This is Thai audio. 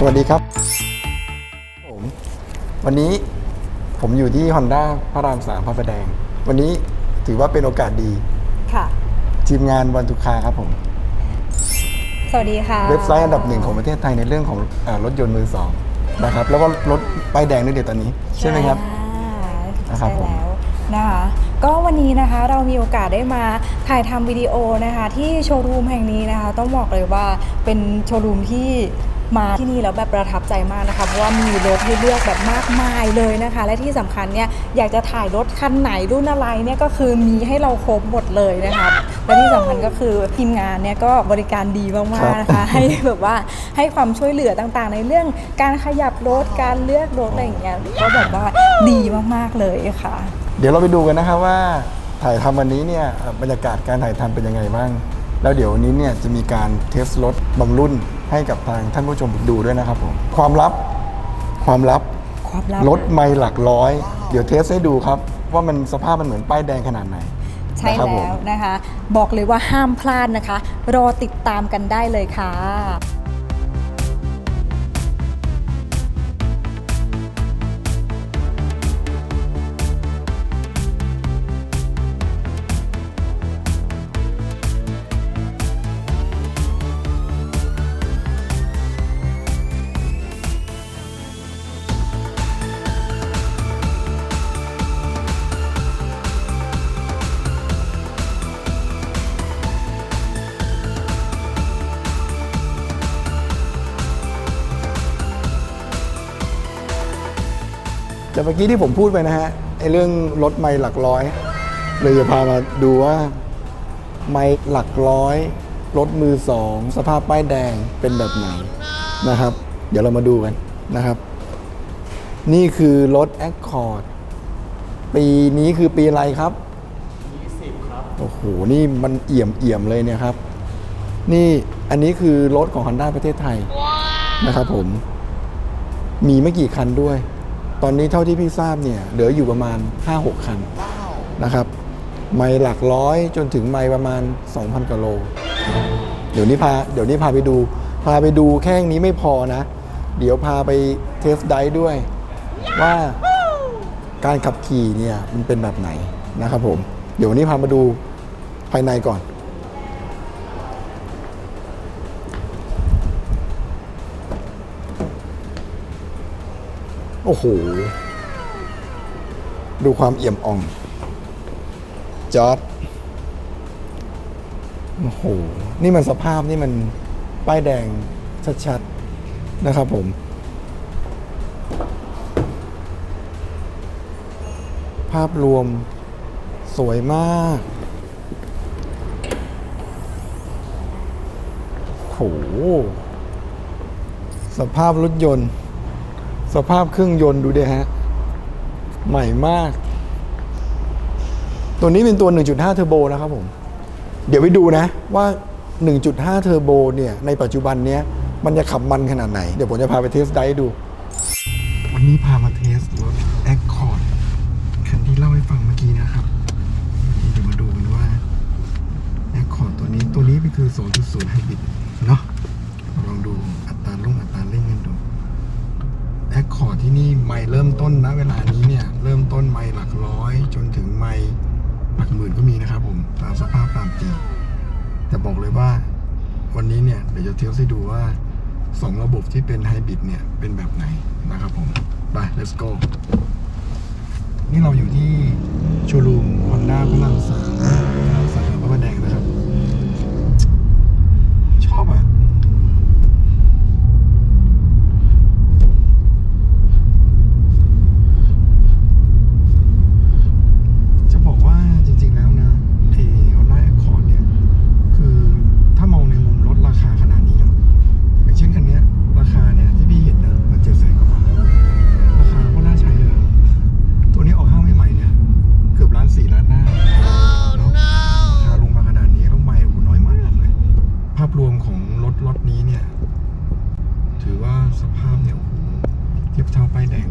สวัสดีครับผมวันนี้ผมอยู่ที่ Honda พระรามสามพระประแดง วันนี้ถือว่าเป็นโอกาสดี ค่ะ ทีมงานวันทุกคาครับผม สวัสดีค่ะเว็บไซต์อันดับหนึ่งของประเทศไทยในเรื่องของอารถยนต์มือสองนะครับ แล้วก็รถป้ายแดงด้วยเดี๋ยวตอนนี้ ใช่ไหมครับอ่านะครับใช่ผม แล้วนะคะ ก็วันนี้นะคะเรามีโอกาสได้มาถ่ายทำวิดีโอนะคะ ที่โชว์รูมแห่งนี้นะคะ ต้องบอกเลยว่าเป็นโชว์รูมที่ มาที่นี่แล้วแบบประทับใจมากนะคะ เพราะว่ามีรถให้เลือกแบบมากมายเลยนะคะ และที่สำคัญเนี่ยอยากจะถ่ายรถคันไหนรุ่นอะไรเนี่ยก็คือมีให้เราครบหมดเลยนะคะและที่สำคัญก็คือทีมงานเนี่ยก็บริการดีมากๆนะคะให้แบบว่าให้ความช่วยเหลือต่างๆ ในเรื่องการขยับรถการเลือกรถอะไรอย่างเงี้ยก็แบบว่าดีมากๆเลยค่ะ เดี๋ยวเราไปดูกันนะครับว่าถ่ายทำวันนี้เนี่ยเอ่อบรรยากาศการถ่ายทำเป็นยังไงบ้าง แล้วเดี๋ยววันนี้เนี่ยจะมีการเทสรถบางรุ่น ให้กับทางท่านผู้ชมดูด้วยนะครับผมความลับความลับความลับรถไม่หลักร้อย เดี๋ยวเทสให้ดูครับ ว่ามันสภาพมันเหมือนป้ายแดงขนาดไหนใช่นะครับผมแล้วนะคะ บอกเลยว่าห้ามพลาดนะคะ รอติดตามกันได้เลยค่ะ แต่เมื่อกี้ที่ผมพูดไปนะฮะไอ้เรื่องรถไม่หลักร้อยเลยจะพามาดูว่าไม่หลักร้อย รถมือสองสภาพป้ายแดงเป็นแบบไหนนะครับ เดี๋ยวเรามาดูกันนะครับ นี่คือรถ Accord ปีนี้คือปีอะไรครับ20ครับ โอ้โห นี่มันเอี่ยมเอี่ยมเลยเนี่ยครับ นี่อันนี้คือรถของ Honda ประเทศไทย นะครับผม มีไม่กี่คันด้วย ตอนนี้เท่าที่พี่ทราบเนี่ยเหลืออยู่ประมาณ 5-6 คันนะครับไม่หลักร้อยจนถึงไม่ประมาณ 2,000กิโล เดี๋ยวนี้พาเดี๋ยวนี้พาไปดู พาไปดูแค่นี้ไม่พอนะ เดี๋ยวพาไปเทสไดฟ์ด้วย ว่าการขับขี่เนี่ยมันเป็นแบบไหนนะครับผม เดี๋ยววันนี้พามาดูภายในก่อน โอ้โห ดูความเอี่ยมอ่อง จอร์ดโอ้โห นี่มันสภาพนี่มันป้ายแดงชัดๆ นะครับผม ภาพรวมสวยมากโหสภาพรถยนต์ สภาพเครื่องยนต์ดูดิฮะ ใหม่มาก ตัวนี้เป็นตัว 1.5 เทอร์โบนะครับผม เดี๋ยวไปดูนะว่า 1.5 เทอร์โบเนี่ย ในปัจจุบันเนี้ย มันจะขับมันขนาดไหน เดี๋ยวผมจะพาไปเทสไดฟ์ดู วันนี้พามาเทสรถ Accord คันที่เล่าให้ฟังเมื่อกี้นะครับเดี๋ยวมาดูกันว่า Accord ตัวนี้ตัวนี้เป็นคือ 2.0 Hybrid เนาะลองดูอัตราลงอัตราเร่งกันดู แอคคอร์ดที่นี่ ไม่เริ่มต้นนะเวลานี้เนี่ยเริ่มต้นไม่หลักร้อย จนถึงไม่หลักหมื่นก็มีนะครับผมตามสภาพตามปีแต่บอกเลยว่าวันนี้เนี่ยเดี๋ยวจะเทสให้ดูว่า 2 ระบบที่เป็นไฮบริดเนี่ยเป็นแบบไหนนะครับผม ไป let's go นี่เราอยู่ที่โชว์รูม Honda พระรามสาม นี้